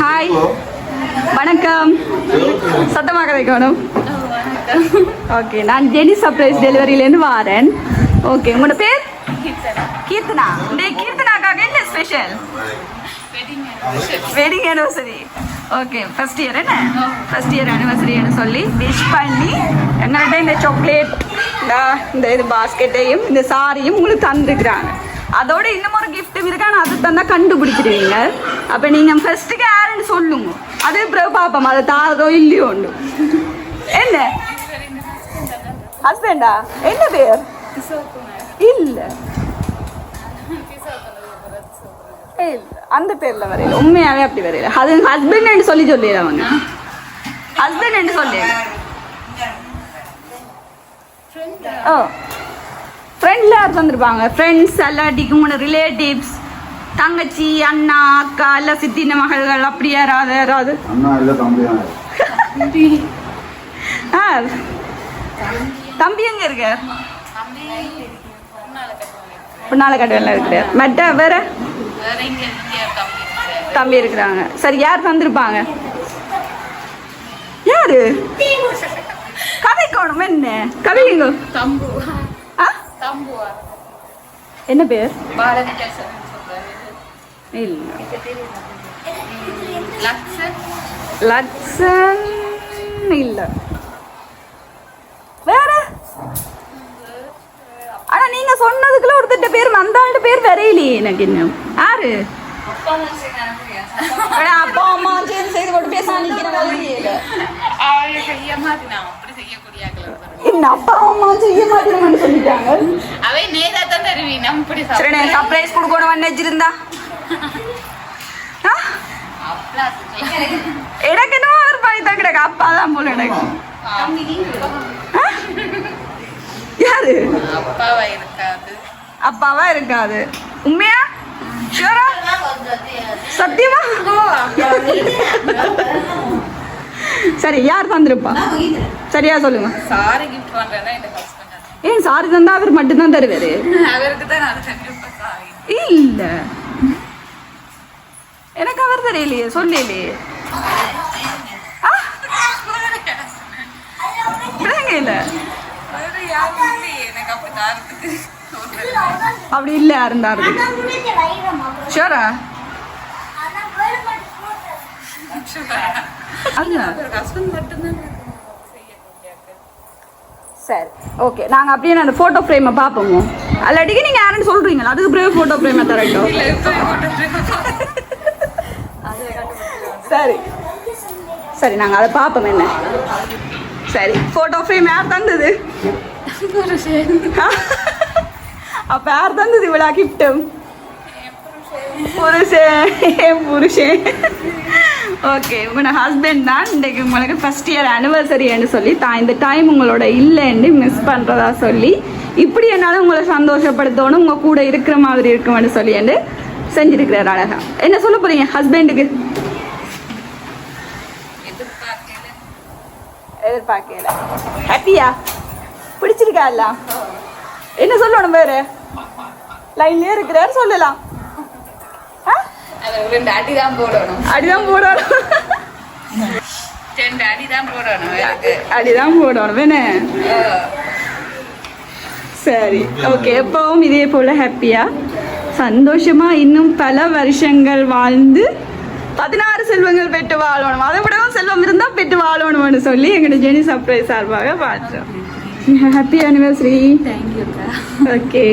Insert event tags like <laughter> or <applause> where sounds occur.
Hi வணக்கம். சத்தமாக கதைக்கணும் ஓகே நான் ஜெனி சர்ப்ரைஸ் டெலிவரியிலேருந்து வாரேன். ஓகே உங்களோட பேர்? கீர்த்தனா. இந்த கீர்த்தனாக்காக என்ன special wedding anniversary. Okay first year என்ன? ஃபர்ஸ்ட் இயர் அனிவர்சரின்னு சொல்லி விஷ் பண்ணி எங்கள்கிட்ட இந்த சாக்லேட் இந்த இது பாஸ்கெட்டையும் இந்த சாரியும் உங்களுக்கு தந்துக்கிறாங்க அதோட இன்னும் ஒரு கிஃப்ட்டும் இருக்கு. ஆனால் அது தந்தா கண்டுபிடிச்சிடுவீங்க. அப்போ நீங்கள் ஃபர்ஸ்ட்டுக்கு யாருன்னு சொல்லுங்க. அது பிறகு பார்ப்போம் அதை தாரதோ இல்லையோ ஒன்று என்ன? ஹஸ்பண்டா என்ன பேர்? இல்லை. அந்த பேர்ல வரையில. உண்மையாவே அப்படி வரையில. அது ஹஸ்பண்ட் சொல்லி சொல்லிடு அவங்க. ஹஸ்பண்ட் சொல்லி ஓ. ஃப்ரெண்ட்ல யார் வந்திருப்பாங்க ஃப்ரெண்ட்ஸ் எல்லாட்டிக்கும் உங்களோட ரிலேட்டிவ்ஸ் தங்கச்சி அண்ணா அக்கா எல்லாம் சித்தின மகள்கள் அப்படி யாராவது யாராவது? அண்ணா இல்ல தம்பியான <laughs> ஆ தம்பி எங்க இருக்க? பின்னால கடையில் இருக்கிறார். மற்ற வேற? தம்பி இருக்கிறாங்க. சரி யார் வந்திருப்பாங்க யாரு? கதை காணும் என்ன? கவிங்க என்ன பேர்? பாரதி கேசவன் சொல்றாரு. இல்ல. லக்ஷன் லட்சன். இல்ல. வேற? ஆனா நீங்க சொன்னதுக்குள்ள ஒருத்தட்ட பேர் வந்தாள்கிட்ட பேர் வரையிலையே எனக்கு இன்னும். யாரு? அப்பா அம்மா சேர்ந்து போட்டு பேச நிக்கிற மாதிரி என்ன அப்பா அம்மா செய்ய சொல்லிட்டாங்க. அவை தான் சரி நான் சர்ப்ரைஸ் கொடுக்கணும்? அப்பளா எனக்கு என்ன ஒரு பாய் தான் கிடக்கு. அப்பா தான் போல எனக்கு? யாரு? அப்பாவா இருக்காது. அப்பாவா இருக்காது. உண்மையா? ஷூரா சத்தியமா? சரி யார் தந்திருப்பா? சரியா சொல்லுங்க. சாரி கிஃப்ட் பண்றேன்னா இந்த ஏன் சாரி தந்தா அவர் மட்டும்தான் தருவாரு? அவருக்கு தான் நான் கண்டிப்பா சாரி இல்ல. எனக்கு அவர் தெரியலையே சொல்லலையே இல்ல. அப்படி இல்ல இருந்தாரு ஷூரா ஹஸ்பண்ட் மட்டும்தான் சரி. ஓகே நாங்கள் அப்படியே அந்த ஃபோட்டோ ஃப்ரேமை பார்ப்போமோ? அல்லாட்டிக்கு நீங்கள் யாருன்னு சொல்கிறீங்களா அதுக்கு பிறகு ஃபோட்டோ ஃப்ரேமை தரட்டும். சரி. சரி நாங்கள் அதை பார்ப்போம் என்ன. சரி ஃபோட்டோ ஃப்ரேம் யார் தந்தது? அப்போ யார் தந்தது இவ்வளோ கிஃப்ட்டும் புருஷன். புருஷன். ஓகே உங்களோட ஹஸ்பண்ட் தான் இன்றைக்கு உங்களுக்கு ஃபஸ்ட் இயர் அனிவர்சரின்னு சொல்லி தான் இந்த டைம் உங்களோட இல்லைன்னு மிஸ் பண்ணுறதா சொல்லி இப்படி என்னால் உங்களை சந்தோஷப்படுத்தணும் உங்கள் கூட இருக்கிற மாதிரி இருக்குமென்னு சொல்லி என்று செஞ்சிருக்கிறார் அழகா. என்ன சொல்ல போறீங்க ஹஸ்பண்டுக்கு எதிர்பார்க்கல. ஹாப்பியா பிடிச்சிருக்கா என்ன சொல்லணும் வேறு? லைன்லேயே இருக்கிறார் சொல்லலாம். ரெண்டு அடி தான் போடணும். அடிதான் போடணும். ரெண்டு போடணும் அடிதான் போடணும் வேணே. சரி ஓகே எப்பவும் இதே போல் ஹாப்பியாக சந்தோஷமாக இன்னும் பல வருஷங்கள் வாழ்ந்து பதினாறு செல்வங்கள் பெற்று வாழணும். அதை விடவும் செல்வம் இருந்தால் பெற்று வாழணும்னு சொல்லி எங்களோட ஜெனி சர்ப்ரைஸ் சார்பாக வாழ்த்துறோம். ஹாப்பி அனிவர்சரி தேங்க்யூக்கா ஓகே